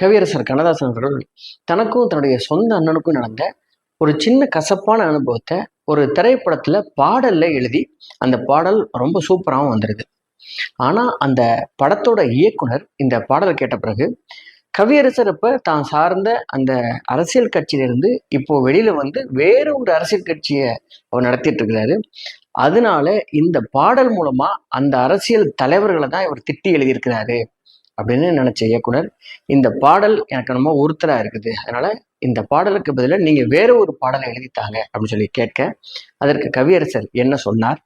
கவியரசர் கண்ணதாசன் அவர்கள் தனக்கும் தன்னுடைய சொந்த அண்ணனுக்கும் நடந்த ஒரு சின்ன கசப்பான அனுபவத்தை ஒரு திரைப்படத்தில் பாடலில் எழுதி அந்த பாடல் ரொம்ப சூப்பராகவும் வந்துருது ஆனால் அந்த படத்தோட இயக்குனர் இந்த பாடலை கேட்ட பிறகு கவியரசர் அப்போ தான் சார்ந்த அந்த அரசியல் கட்சியிலிருந்து இப்போ வெளியில் வந்து வேற ஒரு அரசியல் கட்சியை அவர் நடத்திட்டு இருக்கிறாரு. அதனால இந்த பாடல் மூலமாக அந்த அரசியல் தலைவர்களை தான் இவர் திட்டி எழுதியிருக்கிறாரு. அப்படின்னு நினைச்ச இயக்குனர் இந்த பாடல் எனக்கு ரொம்ப உறுத்தலாக இருக்குது. அதனால இந்த பாடலுக்கு பதிலாக நீங்கள் வேற ஒரு பாடலை எழுதித்தாங்க அப்படின்னு சொல்லி கேட்க அதற்கு கவியரசர் என்ன சொன்னார்?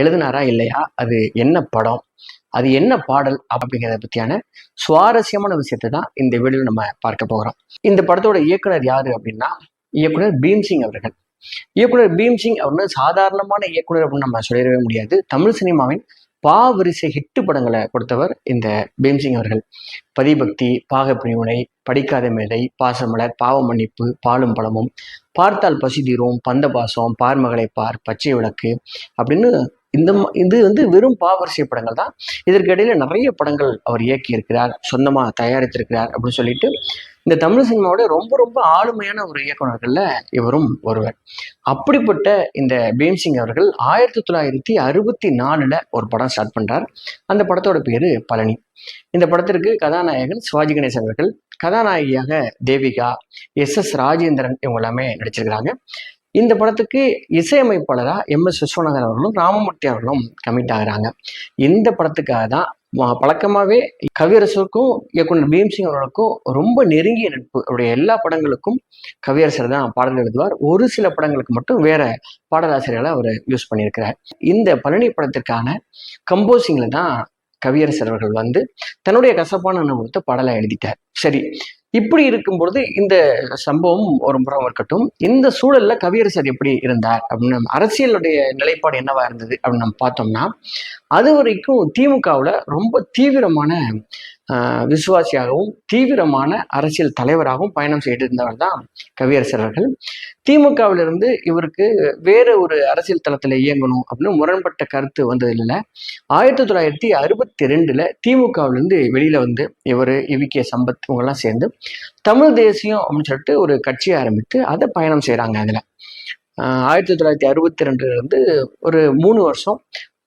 எழுதினாரா இல்லையா? அது என்ன படம்? அது என்ன பாடல் அப்படிங்கிறத பத்தியான சுவாரஸ்யமான விஷயத்தை தான் இந்த வீடியோ நம்ம பார்க்க போகிறோம் இந்த படத்தோட இயக்குனர் யார் அப்படின்னா இயக்குனர் பீம்சிங் அவர்கள். இயக்குனர் பீம்சிங் அவர் சாதாரணமான இயக்குனர் அப்படின்னு நம்ம சொல்லிடவே முடியாது. தமிழ் சினிமாவின் பா வரிசை ஹிட்டு படங்களை கொடுத்தவர் இந்த பீம்சிங் அவர்கள். பதிபக்தி பாகப்பிரிவினை படிக்காத மேதை பாசமலர் பாவ மன்னிப்பு பாலும் பழமும் பார்த்தால் பசி தீரும் பந்த பாசம் பார்மகளை பார் பச்சை விளக்கு அப்படின்னு இந்த ம- இது வந்து வெறும் பாவரிசை படங்கள் தான். இதற்கு நிறைய படங்கள் அவர் இயக்கி இருக்கிறார் சொந்தமாக தயாரித்திருக்கிறார் அப்படின்னு சொல்லிட்டு இந்த தமிழ் சினிமாவோட ரொம்ப ரொம்ப ஆளுமையான ஒரு இயக்குனர்கள்ல இவரும் ஒருவர். அப்படிப்பட்ட இந்த பீம்சிங் அவர்கள் ஆயிரத்தி தொள்ளாயிரத்தி அறுபத்தி நாலுல ஒரு படம் ஸ்டார்ட் பண்றார். அந்த படத்தோட பேரு பழனி. இந்த படத்திற்கு கதாநாயகன் சிவாஜி கணேசன் அவர்கள் கதாநாயகியாக தேவிகா எஸ் எஸ் ராஜேந்திரன் இவங்க எல்லாமே நடிச்சிருக்கிறாங்க. இந்த படத்துக்கு இசையமைப்பாளராக எம் எஸ் விஸ்வநாதன் அவர்களும் ராமமூர்த்தி அவர்களும் கமிட் ஆகுறாங்க. இந்த படத்துக்காக தான் பழக்கமாகவே பழக்கமாவே கவியரசருக்கும் இயக்குனர் பீம்சிங் அவர்களுக்கும் ரொம்ப நெருங்கிய நட்பு. அவருடைய எல்லா படங்களுக்கும் கவியரசர் தான் பாடல் எழுதுவார். ஒரு சில படங்களுக்கு மட்டும் வேற பாடலாசிரியர்களை அவர் யூஸ் பண்ணியிருக்கிறார். இந்த பழனி படத்திற்கான கம்போசிங்ல தான் கவியரசர் அவர்கள் வந்து தன்னுடைய கசப்பான அனுபவத்தை பாடலை எழுதிட்டார். சரி இப்படி இருக்கும் பொழுது இந்த சம்பவம் ஒரு புறம் இருக்கட்டும். இந்த சூழல்ல கவியரசர் எப்படி இருந்தார் அப்படின்னு அரசியலுடைய நிலைப்பாடு என்னவா இருந்தது அப்படின்னு நம்ம பார்த்தோம்னா அது வரைக்கும் திமுகவுல ரொம்ப தீவிரமான விசுவாசியாகவும் தீவிரமான அரசியல் தலைவராகவும் பயணம் செய்திருந்தவர் தான் கவியரசர் அவர்கள். திமுகவிலிருந்து இவருக்கு வேறு ஒரு அரசியல் தளத்தில் இயங்கணும் அப்படின்னு முரண்பட்ட கருத்து வந்ததில்ல. ஆயிரத்தி தொள்ளாயிரத்தி அறுபத்தி ரெண்டுல திமுகவிலிருந்து வெளியில வந்து இவர் இவிகே சம்பத் இவங்கெல்லாம் சேர்ந்து தமிழ் தேசியம் அப்படின்னு சொல்லிட்டு ஒரு கட்சியை ஆரம்பித்து அதை பயணம் செய்கிறாங்க அதில். ஆயிரத்தி தொள்ளாயிரத்தி அறுபத்தி ரெண்டுலேருந்து ஒரு மூணு வருஷம்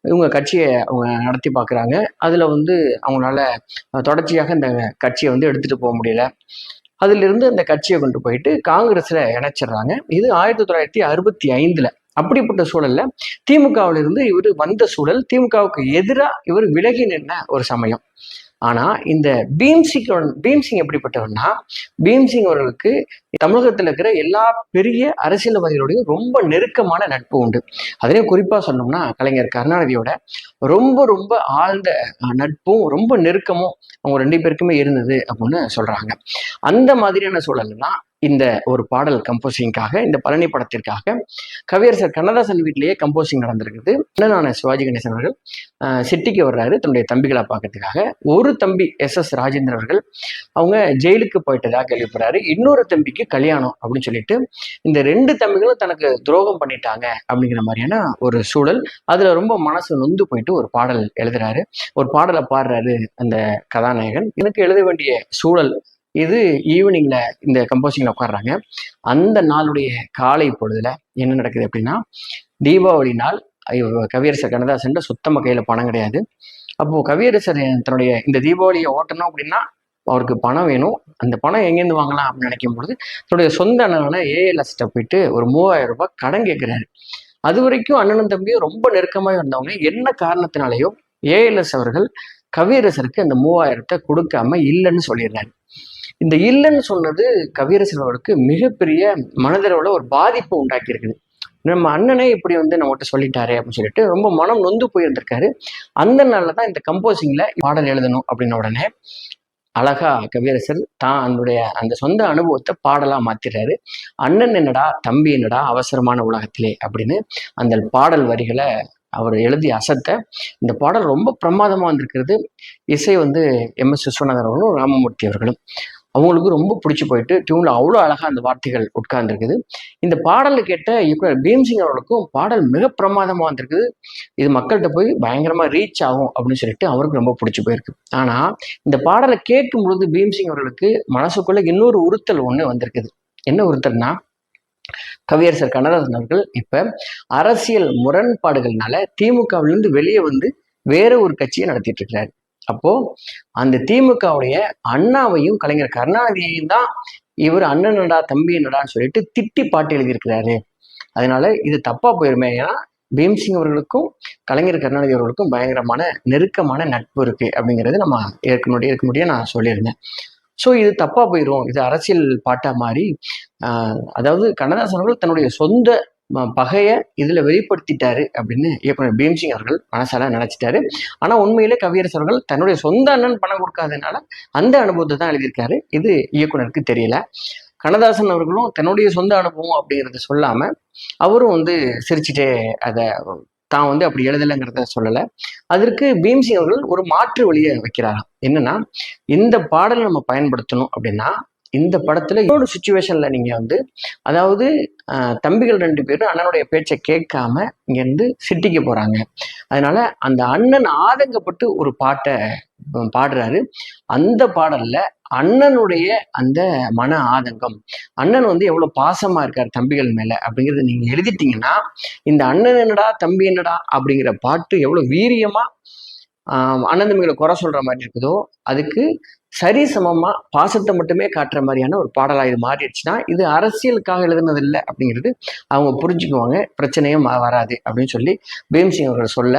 இவங்க கட்சியை அவங்க நடத்தி பார்க்குறாங்க. அதில் வந்து அவங்களால தொடர்ச்சியாக இந்த கட்சியை வந்து எடுத்துகிட்டு போக முடியல. அதிலிருந்து அந்த கட்சியை கொண்டு போயிட்டு காங்கிரஸில் இணைச்சிடுறாங்க. இது ஆயிரத்தி தொள்ளாயிரத்தி அறுபத்தி ஐந்தில். அப்படிப்பட்ட சூழல்ல திமுகவிலிருந்து இவர் வந்த சூழல் திமுகவுக்கு எதிராக இவர் விலகி நின்ன ஒரு சமயம். ஆனால் இந்த பீம்சிங் பீம்சிங் எப்படிப்பட்டவர்னா பீம்சிங் அவர்களுக்கு தமிழகத்தில் இருக்கிற எல்லா பெரிய அரசியல்வாதிகளோடையும் ரொம்ப நெருக்கமான நட்பு உண்டு. அதுலேயும் குறிப்பாக சொன்னோம்னா கலைஞர் கருணாநிதியோட ரொம்ப ரொம்ப ஆழ்ந்த நட்பும் ரொம்ப நெருக்கமும் அவங்க ரெண்டு பேருக்குமே இருந்தது அப்படின்னு சொல்கிறாங்க அந்த மாதிரியான சூழல்ல இந்த ஒரு பாடல் கம்போசிங்காக இந்த பழனி படத்திற்காக கவியரசர் கண்ணதாசன் வீட்டிலேயே கம்போசிங் நடந்திருக்குது. அண்ணனான சிவாஜி கணேசன் அவர்கள் சிட்டிக்கு வர்றாரு தன்னுடைய தம்பிகளை பார்க்கறதுக்காக. ஒரு தம்பி எஸ் எஸ் ராஜேந்திரன் அவர்கள் அவங்க ஜெயிலுக்கு போயிட்டதாக கேள்விப்படுறாரு. இன்னொரு தம்பிக்கு கல்யாணம் அப்படின்னு சொல்லிட்டு இந்த ரெண்டு தம்பிகளும் தனக்கு துரோகம் பண்ணிட்டாங்க அப்படிங்கிற மாதிரியான ஒரு சூழல். அதுல ரொம்ப மனசு நொந்து போயிட்டு ஒரு பாடல் எழுதுறாரு. ஒரு பாடலை பாடுறாரு அந்த கதாநாயகன். எனக்கு எழுத வேண்டிய சூழல் இது ஈவினிங்ல இந்த கம்போசிங்ல உட்காடுறாங்க அந்த நாளுடைய காலை பொழுதுல என்ன நடக்குது அப்படின்னா தீபாவளி நாள் ஐயோ, கவியரசர் கண்ணதாசன் சுத்தமாக கையில பணம் கிடையாது. அப்போ கவியரசர் தன்னுடைய இந்த தீபாவளியை ஓட்டணும் அப்படின்னா அவருக்கு பணம் வேணும். அந்த பணம் எங்கேருந்து வாங்கலாம் அப்படின்னு நினைக்கும் பொழுது தன்னுடைய சொந்த அண்ணனான ஏஎல்எஸ்ட்ட போயிட்டு ஒரு மூவாயிரம் ரூபாய் கடன் கேட்கிறாரு. அது வரைக்கும் அண்ணனும் தம்பியும் ரொம்ப நெருக்கமாக இருந்தவங்க என்ன காரணத்தினாலேயோ ஏஎல்எஸ் அவர்கள் கவியரசருக்கு அந்த மூவாயிரத்தை கொடுக்காம இல்லைன்னு சொல்லிடுறாரு. இந்த இல்லைன்னு சொன்னது கவியரசர் அவருக்கு மிகப்பெரிய மனதளவில் ஒரு பாதிப்பு உண்டாக்கியிருக்குது. நம்ம அண்ணனே இப்படி வந்து நம்மகிட்ட சொல்லிட்டாரே அப்படின்னு சொல்லிட்டு ரொம்ப மனம் நொந்து போயிருந்திருக்காரு. அந்த நாளில் தான் இந்த கம்போசிங்ல பாடல் எழுதணும் அப்படின்ன உடனே அழகா கவியரசர் தான் அதனுடைய அந்த சொந்த அனுபவத்தை பாடலா மாத்திடுறாரு. அண்ணன் என்னடா தம்பி என்னடா அவசரமான உலகத்திலே அப்படின்னு அந்த பாடல் வரிகளை அவர் எழுதி அசத்த இந்த பாடல் ரொம்ப பிரமாதமா வந்திருக்கிறது. இசை வந்து எம் எஸ் விஸ்வநாதன் அவர்களும் ராமமூர்த்தி அவர்களும். அவங்களுக்கு ரொம்ப பிடிச்சி போயிட்டு டியூனில் அவ்வளோ அழகாக அந்த வார்த்தைகள் உட்கார்ந்துருக்குது. இந்த பாடலை கேட்ட இயக்குனர் பீம்சிங் அவர்களுக்கும் பாடல் மிக பிரமாதமாக வந்திருக்குது. இது மக்கள்கிட்ட போய் பயங்கரமாக ரீச் ஆகும் அப்படின்னு சொல்லிட்டு அவருக்கு ரொம்ப பிடிச்சி போயிருக்கு. ஆனால் இந்த பாடலை கேட்கும் பொழுது பீம்சிங் அவர்களுக்கு மனசுக்குள்ளே இன்னொரு உறுத்தல் ஒன்று வந்திருக்குது. என்ன உறுத்தல்னா கவியரசர் கண்ணதாசன் அவர்கள் இப்போ அரசியல் முரண்பாடுகள்னால திமுகவிலிருந்து வெளியே வந்து வேற ஒரு கட்சியை நடத்திட்டு இருக்கிறாரு. அப்போது அந்த திமுகவுடைய அண்ணாவையும் கலைஞர் கருணாநிதியையும் தான் இவர் அண்ணனடா தம்பி என்னடான்னு சொல்லிட்டு திட்டி பாட்டு எழுதியிருக்கிறாரு. அதனால இது தப்பாக போயிருமே. ஏன்னா பீம்சிங் அவர்களுக்கும் கலைஞர் கருணாநிதி அவர்களுக்கும் பயங்கரமான நெருக்கமான நட்பு இருக்குது அப்படிங்கிறது நம்ம ஏற்கனவே இருக்க முடிய நான் சொல்லியிருந்தேன். ஸோ இது தப்பாக போயிடும் இது அரசியல் பாட்டாக மாறி அதாவது கண்ணதாசன் அவர்கள் தன்னுடைய சொந்த பகையை இதில் வெளிப்படுத்திட்டாரு அப்படின்னு இயக்குனர் பீம்சிங் அவர்கள் மனசால நினைச்சிட்டாரு. ஆனால் உண்மையிலே கவியரசு அவர்கள் தன்னுடைய சொந்த அண்ணன் பணம் கொடுக்காதனால அந்த அனுபவத்தை தான் எழுதியிருக்காரு. இது இயக்குனருக்கு தெரியல. கண்ணதாசன் அவர்களும் தன்னுடைய சொந்த அனுபவம் அப்படிங்கறத சொல்லாம அவரும் வந்து சிரிச்சுட்டே அதை தான் வந்து அப்படி எழுதலைங்கிறத சொல்லலை. அதற்கு பீம்சிங் அவர்கள் ஒரு மாற்று வழியை வைக்கிறாராம். என்னன்னா இந்த பாடலை நம்ம பயன்படுத்தணும் அப்படின்னா இந்த படத்துல இன்னொரு சுச்சுவேஷன்ல நீங்க வந்து அதாவது ஆஹ், தம்பிகள் ரெண்டு பேரும் அண்ணனுடைய பேச்சை கேட்காம இங்க இருந்து சிட்டிக்கு போறாங்க. அதனால அந்த அண்ணன் ஆதங்கப்பட்டு ஒரு பாட்டை பாடுறாரு. அந்த பாடல்ல அண்ணனுடைய அந்த மன ஆதங்கம் அண்ணன் வந்து எவ்வளவு பாசமா இருக்கார் தம்பிகள் மேல அப்படிங்கறத நீங்க எழுதிட்டீங்கன்னா இந்த அண்ணன் என்னடா தம்பி என்னடா அப்படிங்கிற பாட்டு எவ்வளவு வீரியமா அண்ணந்தமிகளை குறை சொல்கிற மாதிரி இருக்குதோ அதுக்கு சரி சமமாக பாசத்தை மட்டுமே காட்டுற மாதிரியான ஒரு பாடலாக இது மாறிடுச்சுன்னா இது அரசியலுக்காக எழுதுனது இல்லை அப்படிங்கிறது அவங்க புரிஞ்சுக்குவாங்க. பிரச்சனையும் வராது அப்படின்னு சொல்லி பீம்சிங் அவர்கள் சொல்ல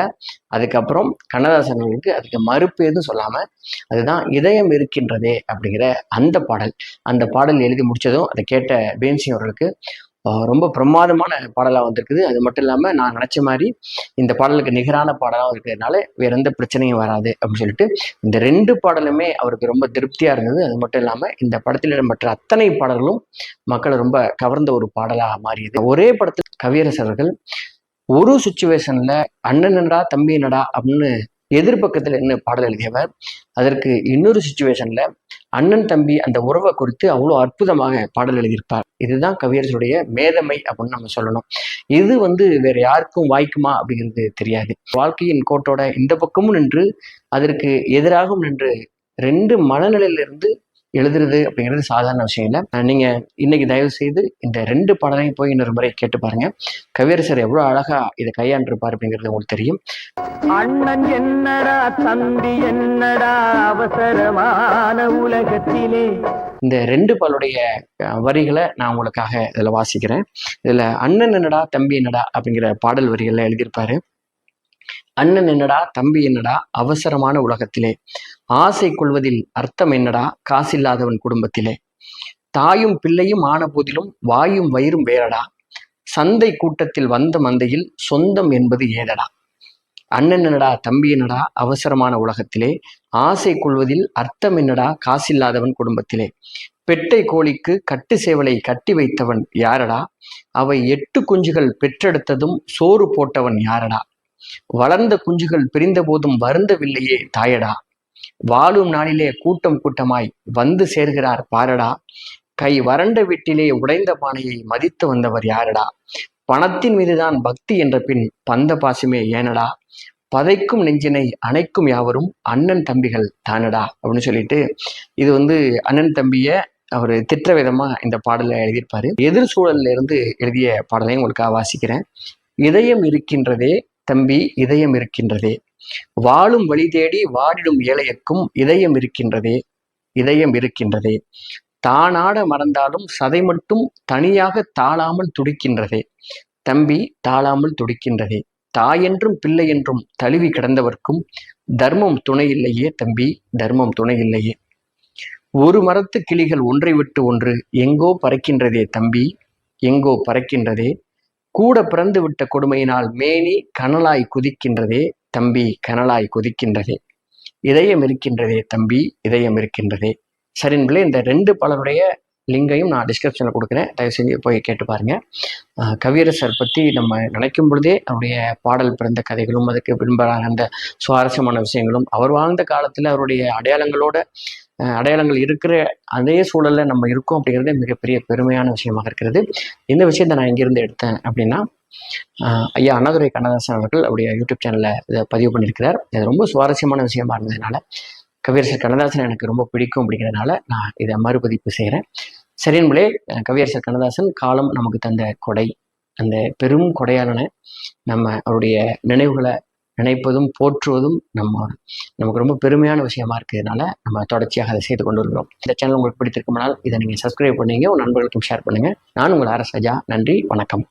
அதுக்கப்புறம் கண்ணதாசன் அவர்களுக்கு அதுக்கு மறுப்பு எதுவும் சொல்லாமல் அதுதான் இதயம் இருக்கின்றதே அப்படிங்கிற அந்த பாடல். அந்த பாடல் எழுதி முடிச்சதும் அதை கேட்ட பீம்சிங் அவர்களுக்கு ரொம்ப பிரமாதமான பாடலாக வந்திருக்குது. அது மட்டும் இல்லாமல் நான் நினச்ச மாதிரி இந்த பாடலுக்கு நிகரான பாடலாக இருக்கிறதுனால வேற எந்த பிரச்சனையும் வராது அப்படின்னு சொல்லிட்டு இந்த ரெண்டு பாடலுமே அவருக்கு ரொம்ப திருப்தியாக இருந்தது. அது மட்டும் இல்லாமல் இந்த படத்தில் இடம்பெற்ற அத்தனை பாடல்களும் மக்களை ரொம்ப கவர்ந்த ஒரு பாடலாக மாறியது. ஒரே படத்தில் கவியரசர்கள் ஒரு சுச்சுவேஷனில் அண்ணன் நடா தம்பி அப்படின்னு எதிர்பக்கத்தில் என்ன பாடல் எழுதியவர்? அதற்கு இன்னொரு சுச்சுவேஷன்ல அண்ணன் தம்பி அந்த உறவை குறித்து அவ்வளோ அற்புதமாக பாடல் எழுதியிருப்பார். இதுதான் கவியரசுடைய மேதமை அப்படின்னு நம்ம சொல்லணும். இது வந்து வேற யாருக்கும் வாய்க்குமா அப்படிங்கிறது தெரியாது. வாழ்க்கையின் கோட்டோட இந்த பக்கமும் நின்று அதற்கு எதிராகவும் நின்று ரெண்டு மனநிலையிலிருந்து எழுதுறது அப்படிங்கிறது சாதாரண விஷயம் இல்லை. அஹ் நீங்க இன்னைக்கு தயவு செய்து இந்த ரெண்டு பாடலையும் போய் இன்னொரு முறை கேட்டு பாருங்க. கவியரசர் எவ்வளவு அழகா இதை கையாண்டிருப்பார் அப்படிங்கிறது உங்களுக்கு தெரியும். அண்ணன் என்னடா தம்பி என்னடா அவசரமான உலகத்திலே? இந்த ரெண்டு பாலுடைய வரிகளை நான் உங்களுக்காக இதுல வாசிக்கிறேன். இதுல அண்ணன் என்னடா தம்பி என்னடா அப்படிங்கிற பாடல் வரிகள்ல எழுதியிருப்பாரு. அண்ணன் என்னடா தம்பி என்னடா அவசரமான உலகத்திலே. ஆசை கொள்வதில் அர்த்தம் என்னடா? காசில்லாதவன் குடும்பத்திலே. தாயும் பிள்ளையும் ஆன போதிலும் வாயும் வயிறும் வேறடா. சந்தை கூட்டத்தில் வந்த மந்தையில் சொந்தம் என்பது ஏதடா? அண்ணன் என்னடா? தம்பி என்னடா? அவசரமான உலகத்திலே. ஆசை கொள்வதில் அர்த்தம் என்னடா? காசில்லாதவன் குடும்பத்திலே. பெட்டை கோழிக்கு கட்டு சேவலை கட்டி வைத்தவன் யாரடா? அவை எட்டு குஞ்சுகள் பெற்றெடுத்ததும் சோறு போட்டவன் யாரடா? வளர்ந்த குஞ்சுகள் பிரிந்த போதும் வருந்தவில்லையே தாயடா. வாழும் நாளிலே கூட்டம் கூட்டமாய் வந்து சேர்கிறார் பாரடா. கை வறண்ட வீட்டிலே உடைந்த பானையை மதித்து வந்தவர் யாரடா? பணத்தின் மீதுதான் பக்தி என்ற பின் பந்த பாசமே ஏனடா? பதைக்கும் நெஞ்சினை அணைக்கும் யாவரும் அண்ணன் தம்பிகள் தானடா? அப்படின்னு சொல்லிட்டு இது வந்து அண்ணன் தம்பிய அவர் திட்ட விதமா இந்த பாடலை எழுதியிருப்பாரு. எதிர் சூழல்ல இருந்து எழுதிய பாடலையும் உங்களுக்காக வாசிக்கிறேன். இதயம் இருக்கின்றதே தம்பி இதயம் இருக்கின்றதே. வாழும் வழி தேடி வாடிடும் ஏழையக்கும் இதயம் இருக்கின்றதே இதயம் இருக்கின்றதே. தானாட மறந்தாலும் சதை மட்டும் தனியாக தாழாமல் துடிக்கின்றதே. தம்பி தாழாமல் துடிக்கின்றதே. தாயென்றும் பிள்ளை என்றும் தழுவி கிடந்தவர்க்கும் தர்மம் துணை இல்லையே தம்பி தர்மம் துணை இல்லையே. ஒரு மரத்து கிளிகள் ஒன்றை விட்டு ஒன்று எங்கோ பறக்கின்றதே தம்பி எங்கோ பறக்கின்றதே. கூட பிறந்து விட்ட கொடுமையினால் மேனி கனலாய் குதிக்கின்றதே. தம்பி கனலாய் கொதிக்கின்றதே. இதயம் இருக்கின்றதே தம்பி இதயம் இருக்கின்றதே. சரிங்களே இந்த ரெண்டு பலருடைய லிங்கையும் நான் டிஸ்கிரிப்ஷனில் கொடுக்குறேன். தயவு செஞ்சு போய் கேட்டு பாருங்கள் கவியரசர் பற்றி நம்ம நினைக்கும் பொழுதே அவருடைய பாடல் பிறந்த கதைகளும் அதுக்கு விரும்ப அந்த சுவாரஸ்யமான விஷயங்களும் அவர் வாழ்ந்த காலத்தில் அவருடைய அடையாளங்களோட அடையாளங்கள் இருக்கிற அதே சூழலில் நம்ம இருக்கோம் அப்படிங்கிறது மிகப்பெரிய பெருமையான விஷயமாக இருக்கிறது. இந்த விஷயத்தை நான் இங்கேருந்து எடுத்தேன் அப்படின்னா ஐயா அண்ணாதுரை கண்ணதாசன் அவர்கள் அவருடைய யூடியூப் சேனலில் இதை பதிவு பண்ணியிருக்கிறார். இது ரொம்ப சுவாரஸ்யமான விஷயமா இருந்ததுனால கவியரசர் கண்ணதாசன் எனக்கு ரொம்ப பிடிக்கும் அப்படிங்கிறதுனால நான் இதை மறுபதிப்பு செய்கிறேன் சரின்பளே கவியரசர் கண்ணதாசன் காலம் நமக்கு தந்த கொடை. அந்த பெரும் கொடையாளனை நம்ம அவருடைய நினைவுகளை நினைப்பதும் போற்றுவதும் நம்ம நமக்கு ரொம்ப பெருமையான விஷயமா இருக்கிறதுனால நம்ம தொடர்ச்சியாக அதை செய்து கொண்டு வருகிறோம். இந்த சேனல் உங்களுக்கு பிடித்திருக்குமானால் இதை நீங்கள் சப்ஸ்கிரைப் பண்ணீங்க உங்கள் நண்பர்களுக்கும் ஷேர் பண்ணுங்கள் நான் உங்கள் அரசஜா நன்றி வணக்கம்.